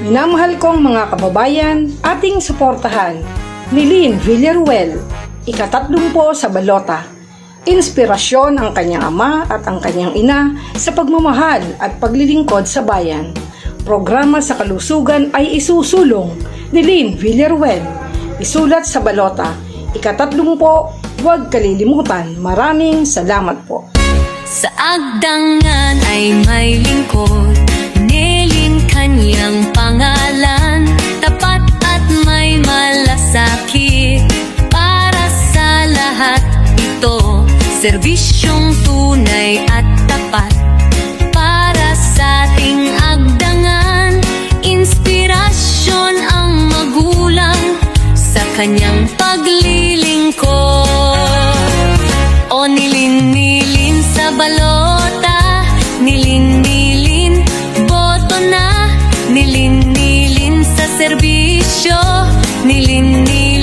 Minamahal kong mga kababayan, ating suportahan ni Lynn Villaruel, ikatatlumpo sa balota. Inspirasyon ang kanyang ama at ang kanyang ina sa pagmamahal at paglilingkod sa bayan. Programa sa kalusugan ay isusulong ni Lynn Villaruel. Isulat sa balota. Ikatatlumpo, huwag kalilimutan. Maraming salamat po. Sa agdangan ay may lingkod Niling kanyang Serbisyong tunay at tapat Para sa ating agdangan. Inspirasyon ang magulang Sa kanyang paglilingkod. O nilin-nilin sa balota Nilin-nilin, boto na Nilin-nilin sa serbisyo Nilin-nilin,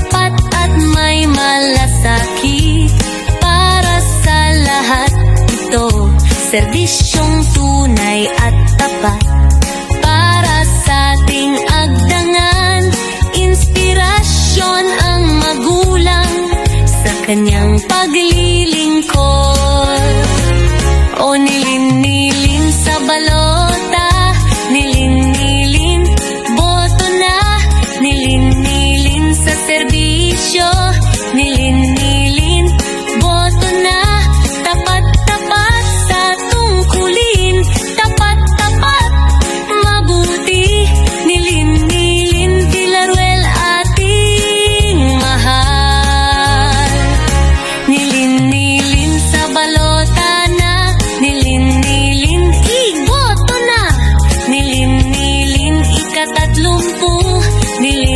Tapat at may malasakit. Para sa lahat ito Serbisyong tunay at tapat. Para sa ating agdangan Inspirasyon ang magulang Sa kanyang paglilingkod. O nilin-nilin sa balon Ni